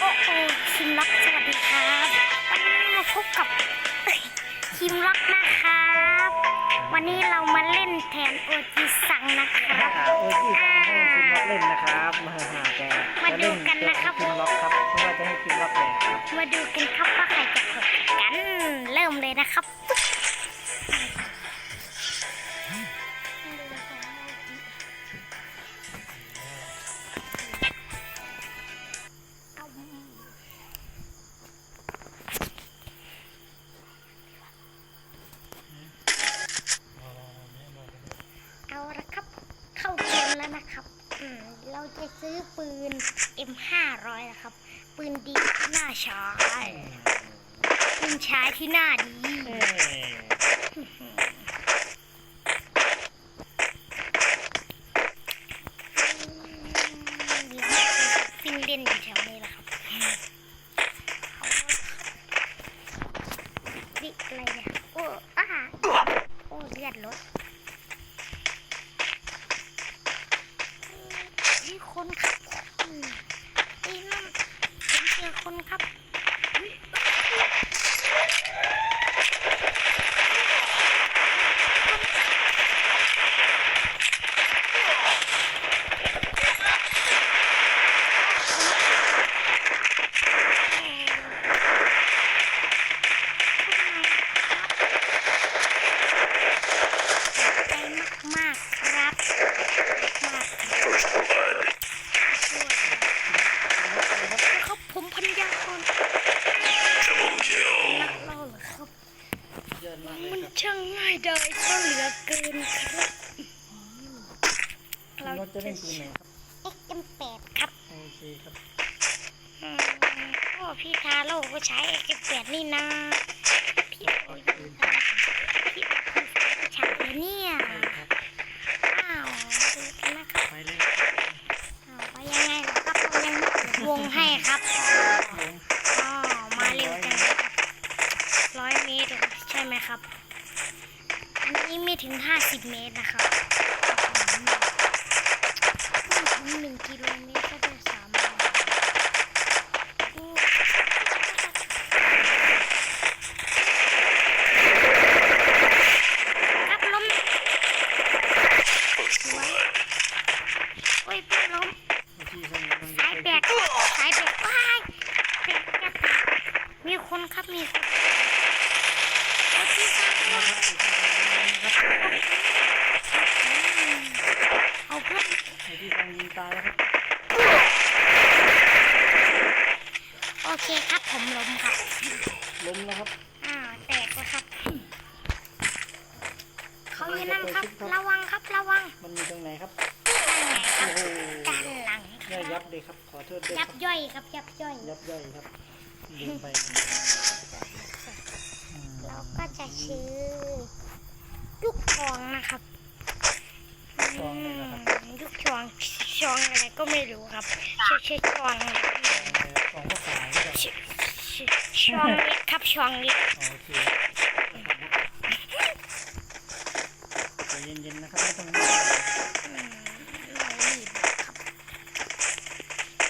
โอ้โอ้คิมล็อกสวัสดีครับวันนี้มาพบกับเอ้ยคิมล็อกนะครับ วันนี้เรามาเล่นแทนโอจิสังนะครับโอ้ยที่ทางให้คิมล็อกเล่นนะครับมาหาแต่มาดูกันนะครับคิมล็อกครับเพราะว่าจะให้คิมล็อกแหลกครับมาดูกันครับว่าใครจะกดกันเริ่มเลยนะครับ นะครับ ปืนดีที่น่าร์ปืนใช้ที่หน้าดี คุณครับอุ๊ยใจมากๆครับมากครับผมพันยาคนนักเล่าเหรอครับ เยินมากเลย มัน ครับ ช่างง่ายดายซะเหลือเกินครับ คิมล็อกจะเล่นปืนไหนครับ XM8 ครับ โอเคครับ อืมโอ้พี่ทาโร่ก็ใช้ XM8 นี่นะพี่ เอา โอ้ย ปืน พี่พี่ฉากเลยเนี่ย ไปครับ อ้าวดูกันนะครับ ไปเลย อ้าวไปยังไงล่ะครับเรายังไม่เปิดวงให้ครับ ลง อ๋อมาเร็วจังเลยครับร้อยเมตรเหรอใช่ไหมครับ อันนี้ไม่ถึงห้าสิบเมตรนะครับไม่ถึงหนึ่งกิโลเมตรก็ได้สามร้อยโอ้ครับล้มสวยโอ้ยพี่ล้ม เมื่อกี้ผมกำลังจะ สาย ไป แบกสายแบกว้ายแบกจะตายมีคนครับมีคนเอาที่ตายเอาเอาเพื่อน ไอ้ที่ทางยิงตายแล้วครับ โอเคครับผมล้มครับ ล้มแล้วครับ อ้าวแตกแล้วครับ เขาอยู่นั่นครับ ระวังครับระวัง มันมีตรงไหนครับ นั่นไงค โอ้ รับ โห ด้านหลัง คย่อยยัรับบเลยครับ ขอโทษด้วยคยัรับ บย่อยครับยับย่อย ยับย่อยครับลืมไปอืมเราก็จะชื่อลูกทองนะครับทองเลยนะครับอืมลูกทองชองอะไรก็ไม่รู้ครับชื่อชื่อชองของภาษาที่แบบชื่อชื่อชองเล็กครับชองเล็กโอเคใจเย็นๆนะครับไม่ต้องรีบ อืมเรารีบครับ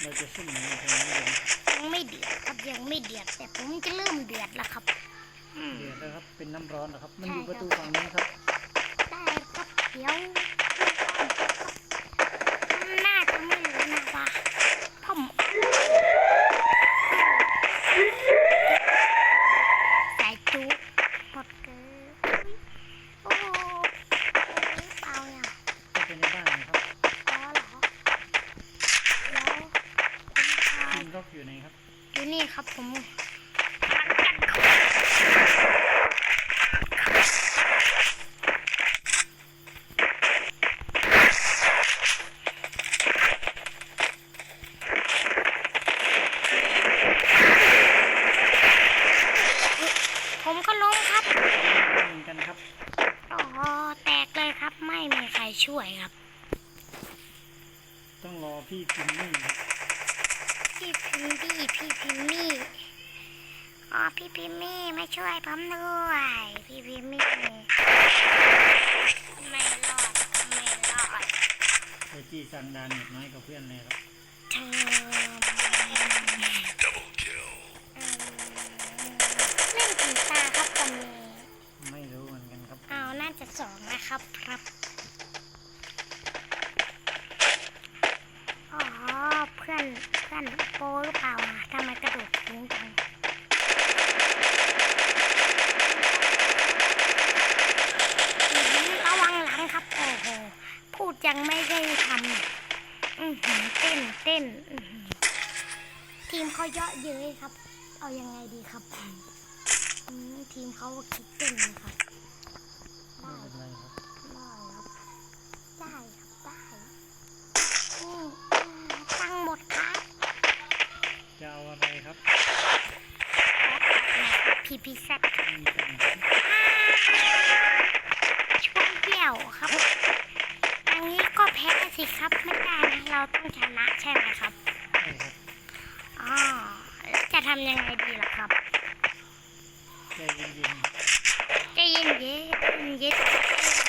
เราจะซุ่มหนีตรงนี้เลย ยังไม่เดือดครับยังไม่ เดือดแต่ผมจะเริ่มเดือดแล้วครับอืมเดือดแล้วครับ เป็นน้ำร้อนเหรอครับ มันอยู่ประตูฝั่งนี้ครับ ได้ครับเดี๋ยวน่าจะไม่รู้นะว่าผมสายจุกหมดเกินโอ้โหเอาเนี่ยเข้าไปในบ้านนะครับอ๋อเหรอแล้วผมตายทีมล็อกอยู่ไหนครับ อยู่นี่ครับผมผมก็ล้มครับยิงกันครับอ๋อแตกเลยครับ ไม่มีใครช่วยครับ ต้องรอพี่พิมพ์นี่ครับ พี่อพิมบี้พี่พิมมี่อ๋อพี่พิมมี่มาช่วยผมด้วยพี่พิมมี่ไม่รอดไม่รอดเอจี้สันดาเมจน้อยกับเพื่อนเลยครับเธอเล่นกี่ตาครับตอนนี้ไม่รู้เหมือนกันครับเอาน่าจะสองนะครับครับ เขาเยอะเย้ยครับ เอายังไงดีครับอืมทีมเขาคิดเต้นนะครับไม่ได้เป็นไรครับได้ครับได้ครับได้อืมอ่าตังค์หมดครับจะเอาอะไรครับพีพีแซดมีตังค์ช่วงเดี่ยวครับ อันนี้ก็แพ้สิครับไม่ได้นะเราต้องชนะใช่ไหมครับใช่ครับอ๋อแล้ว จะทำยังไงดีล่ะครับใจเย็นใจเย็นเย็นเย็น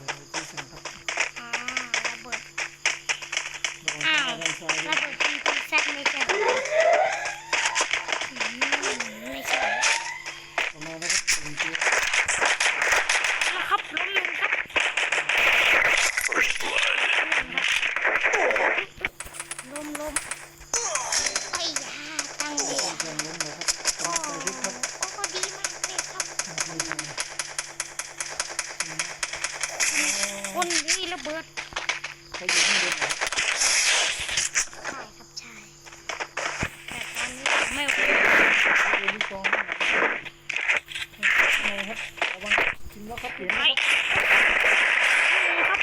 ระเบิดที่สั่งครับอ่าระเบิดระวังอ้าวด้านซ้ายด้วระเบิดทีทีแซกไม่ใช่ เขาอยู่ข้างบนครับใช่ครับใช่แต่ตอนนี้ผมไม่ไหวเขาอยู่ที่กองข้างหลังไงครับระวังกินแล้วครับเปลี่ยนไปนะครับ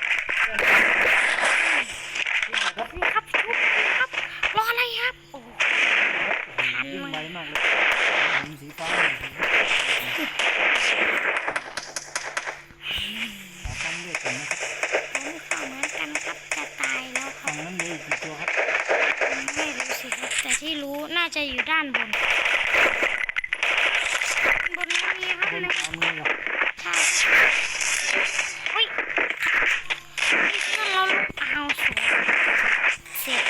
ครับชุบครับ รออะไรครับ โอ้วิ่งไวมากเลยผมสีฟ้าขอตั้งด้วยกันนะครับ ผมก็เหมือนกันครับ จะตายแล้วครั ฝั่ บ งนั้นเลยกี่ตัวครับ ไม่รู้สิครับ แต่ที่รู้น่า จะอยู่ด้านบนบนนี้มีครับบนนะขวามือเหรอใช่เฮ้ยนี่เพื่อนเราลูกเอาสวยเสร็จ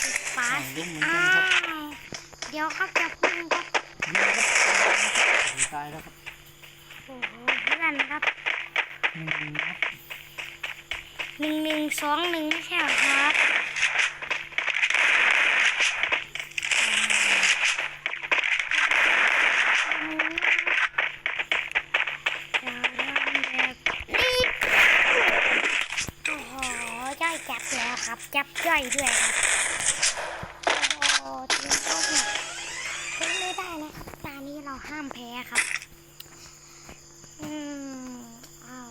สุดฟ้าอ้าวเดี๋ยวครับจะพุ่งครับตายแล้วครับโอ้โหเพื่อนครับหนึ่งครับหนึ่งหนึ่งสองหนึ่งไม่ใช่หรอครับ แล้วครับจับย่อยด้วยครับโอ้โหทีมก็หมดเฮ้ยไม่ได้นะครับตานี้เราห้ามแพ้ครับ อืมอ้าว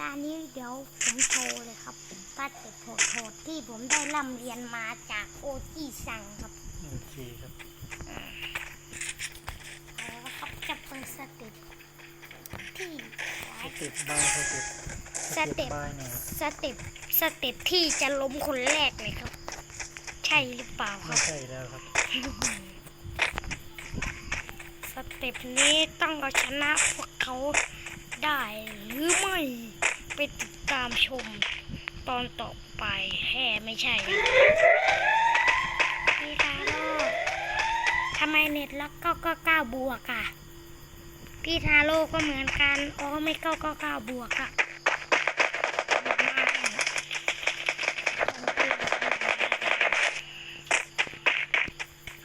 ตานี้เดี๋ยวผมโชว์เลยครับตาเจ็บโหดๆที่ผมได้ร่ำเรียนมาจากโอจีสั่งครับ โอเคครับเอาละครับจะเป็นสเต็ปที่สเต็ปบายสเต็ปสเต็ปบายเนี่ยครับสเต็ป สเต็ปที่จะล้มคนแรกเลยครับ ใช่หรือเปล่าคไม่รับ ใช่แล้วครับ สเต็ปนี้ต้องเอาชนะพวกเขาได้หรือไม่ไปติดตามชมตอนต่อไปแห่ไม่ใช่นะทำไมเน็ตแล้วก็ก็เก้าบวกอะ พี่ทาโร่ก็เหมือนกันอ๋อไม่เก้าก็เก้าบวกอะ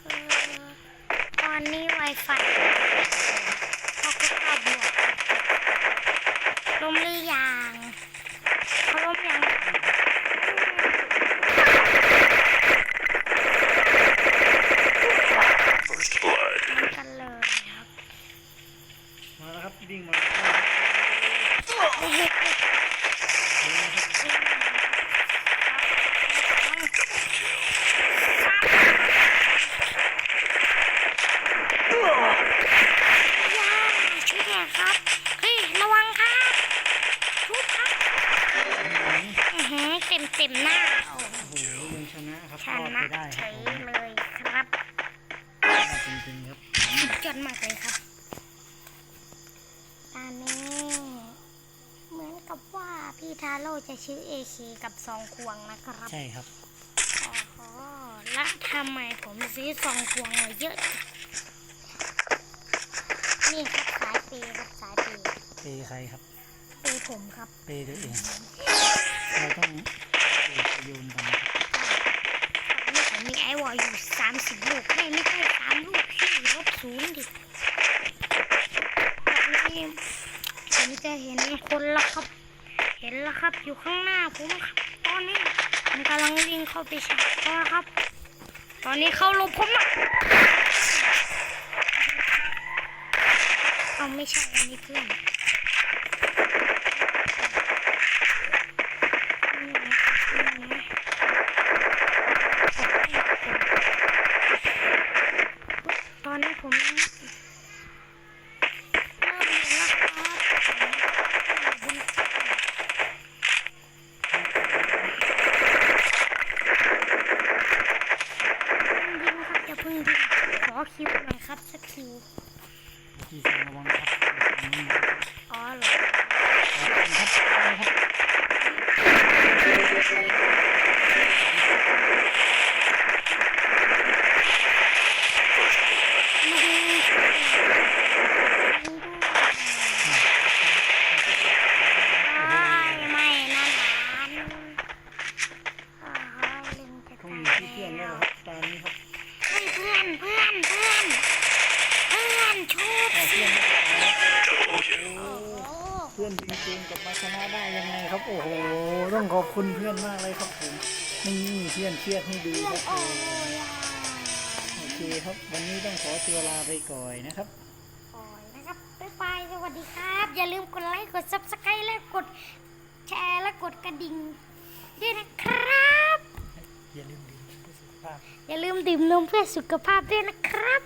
เออตอนนี้ Wi-Fi เขาก็เก้าบวกล้มหรือยังเขาล้มยัง First blood. เหมือนกันเลยครับ มาแล้วครับวิ่งมาแล้ว โอ้โหย่าช่วยหน่อยครับ เฮ้ย ระวังครับทุบครับอื้อหือเต็มเต็มๆหน้าโอ้โห โอ้โหยังชนะครับ ช รอด นะ ไปได้ เฉ ครับ ย ผม เลยครับ จริงๆครับ สุดยอดมากเลยครับตอนนี้ เหมือนกับว่าพี่ ทาโร่จะชื่อเอเคกับซองควงนะครับใช่ครับอ๋อและทำไมผมซื้อซองควงมาเยอะจังนี่ครับสายเปย์ครับสายเปย์เปย์ใครครับเปย์ผมครับเปย์ตัวเองเราต้องเปย์ประโยชน์กันนะครับตอนนี้ผมมีไอวอลอยู่สามสิบลูกไม่ไม่ใช่สามลูกที่ลบศูนย์ดิตอนนี้ผมจะเห็นคนแล้วครับเห็นแล้วครับอยู่ข้างหน้าผมครับตอนนี้ผมกำลังวิ่งเข้าไปชาร์จเขาครับ ตอนนี้เข้าลบผมอะเอาไม่ใช่อันนี้เพื่อนตอนนี้ผมเริ่มเห็นแล้วครับ ครับโอ้โหต้องขอบคุณเพื่อนมากเลยครับผมนี่เพื่อนเครียดให้ดูครับผโอ้มยโอเคครับ วันนี้ต้องขอตัวลาไปก่อนนะครับโอ้ยนะครับบ๊ายบายสวัสดีครับ อย่าลืมกดไลค์กด subscribe และกดแชร์และกดกระดิ่งด้วยนะครับ อย่าลืมดื่มน้ำเพื่อสุขภาพอย่าลืมดื่มนมเพื่อสุขภาพด้วยนะครับ